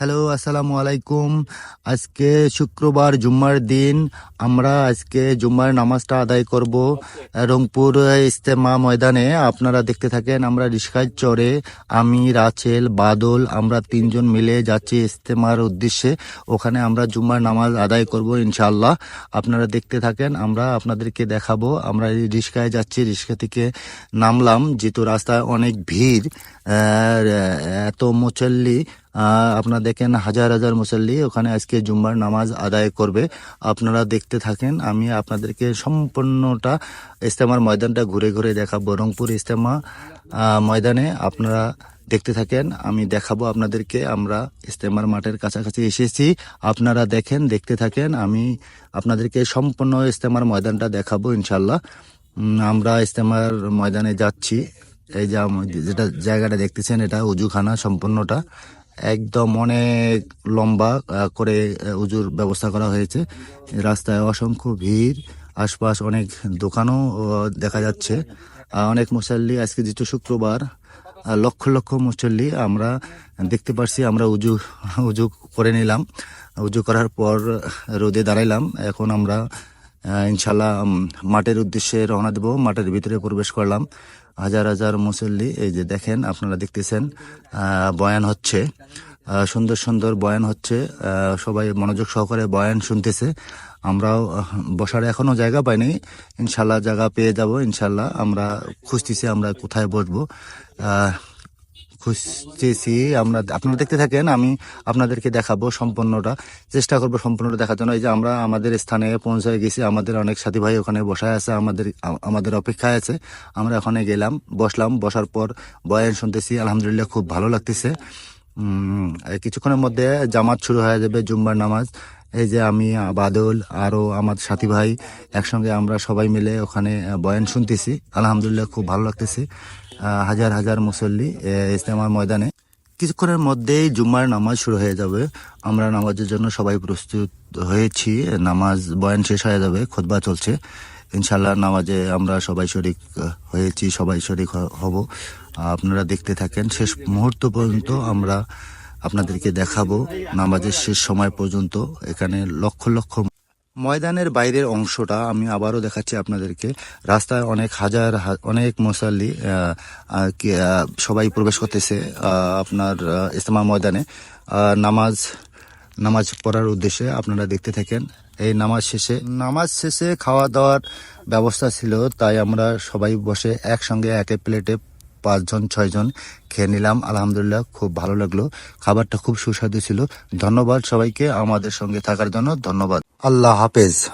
Hello আসসালামু আলাইকুম। আজকে শুক্রবার জুম্মার দিন। আমরা আজকে জুম্মার নামাজটা আদায় করব। রংপুর ইস্তেমা ময়দানে আপনারা দেখতে থাকেন আমরা রিস্কায় চড়ে আমি রাচেল বাদল আমরা তিনজন মিলে যাচ্ছি ইস্তেমার উদ্দেশ্যে। ওখানে আমরা জুম্মার নামাজ আদায় করব ইনশাল্লাহ আপনারা দেখতে থাকেন আমরা আপনাদেরকে দেখাবো। আমরা এই রিস্কায় যাচ্ছি রিস্কা থেকে নামলাম যেহেতু রাস্তায় অনেক ভিড় এত মুচল্লি আপনারা দেখেন হাজার হাজার মুসল্লি ওখানে আজকে জুম্মার নামাজ আদায় করবে। আপনারা দেখতে থাকেন, আমি আপনাদেরকে সম্পূর্ণটা ইস্তেমার ময়দানটা ঘুরে ঘুরে দেখাবো। রংপুর ইস্তেমা ময়দানে আপনারা দেখতে থাকেন, আমি দেখাবো আপনাদেরকে, আমরা ইস্তেমার মাঠের কাছাকাছি এসেছি। আপনারা দেখেন, দেখতে থাকেন, আমি আপনাদেরকে সম্পূর্ণ ইস্তেমার ময়দানটা দেখাবো ইনশাল্লাহ আমরা ইস্তেমার ময়দানে যাচ্ছি। এই যে যেটা জায়গাটা দেখতেছেন, এটা উজুখানা সম্পূর্ণটা। একদম অনেক লম্বা করে উজুর ব্যবস্থা করা হয়েছে। রাস্তায় অসংখ্য ভিড়, আশপাশ অনেক দোকানও দেখা যাচ্ছে। অনেক মুসল্লি, আজকে যেহেতু শুক্রবার লক্ষ লক্ষ মুসল্লি আমরা দেখতে পারছি, আমরা উজু উজু করে নিলাম। উজু করার পর রোদে দাঁড়াইলাম, এখন আমরা ইনশাল্লাহ মাঠের উদ্দেশ্যে রওনা দেব। মাঠের ভিতরে প্রবেশ করলাম। হাজার হাজার মুসল্লি, এই যে দেখেন, আপনারা দেখতেছেন বয়ান হচ্ছে। সুন্দর সুন্দর বয়ান হচ্ছে। সবাই মনোযোগ সহকারে বয়ান শুনতেছে। আমরাও বসার এখনও জায়গা পাইনি। ইনশাল্লাহ জায়গা পেয়ে যাব ইনশাল্লাহ আমরা খুঁজতেছি আমরা কোথায় বসবো। খুঁজতেছি, আমরা আপনারা দেখতে থাকেন, আমি আপনাদেরকে দেখাবো সম্পূর্ণটা, চেষ্টা করব সম্পূর্ণটা দেখার জন্য। এই যে আমরা আমাদের স্থানে পৌঁছে গেছি, আমাদের অনেক সাথী ভাই ওখানে বসায় আছে, আমাদের আমাদের অপেক্ষায় আছে। আমরা ওখানে গেলাম, বসলাম, বসার পর বয়ান শুনতেছি, আলহামদুলিল্লাহ খুব ভালো লাগতেছে। কিছুক্ষণের মধ্যে জামাত শুরু হয়ে যাবে জুম্বার নামাজ। এই যে আমি বাদল আরও আমার সাথী ভাই, একসঙ্গে আমরা সবাই মিলে ওখানে বয়ান শুনতেছি। আলহামদুলিল্লাহ খুব ভালো লাগতেছে। হাজার হাজার মুসল্লি ইস্তেমার ময়দানে। কিছুক্ষণের মধ্যেই জুম্মার নামাজ শুরু হয়ে যাবে। আমরা নামাজের জন্য সবাই প্রস্তুত হয়েছি। নামাজ বয়ান শেষ হয়ে যাবে, খোদবা চলছে। ইনশাল্লাহ নামাজে আমরা সবাই শরিক হয়েছি, সবাই শরিক হব। আপনারা দেখতে থাকেন। শেষ মুহূর্ত পর্যন্ত আমরা আপনাদেরকে দেখাবো নামাজের শেষ সময় পর্যন্ত এখানে লক্ষ লক্ষ ময়দানের বাইরের অংশটা আমি আবারও দেখাচ্ছি আপনাদেরকে। রাস্তায় অনেক হাজার অনেক কি, সবাই প্রবেশ করতেছে আপনার ইস্তেমা ময়দানে। নামাজ নামাজ পড়ার উদ্দেশ্যে আপনারা দেখতে থাকেন। এই নামাজ শেষে নামাজ শেষে খাওয়া দাওয়ার ব্যবস্থা ছিল তাই আমরা সবাই বসে একসঙ্গে একে প্লেটে পাঁচজন, ছয়জন খেয়ে নিলাম। আলহামদুলিল্লাহ খুব ভালো লাগল। খাবারটা খুব সুস্বাদু ছিল। ধন্যবাদ সবাইকে আমাদের সঙ্গে থাকার জন্য। ধন্যবাদ। আল্লাহ হাফেজ।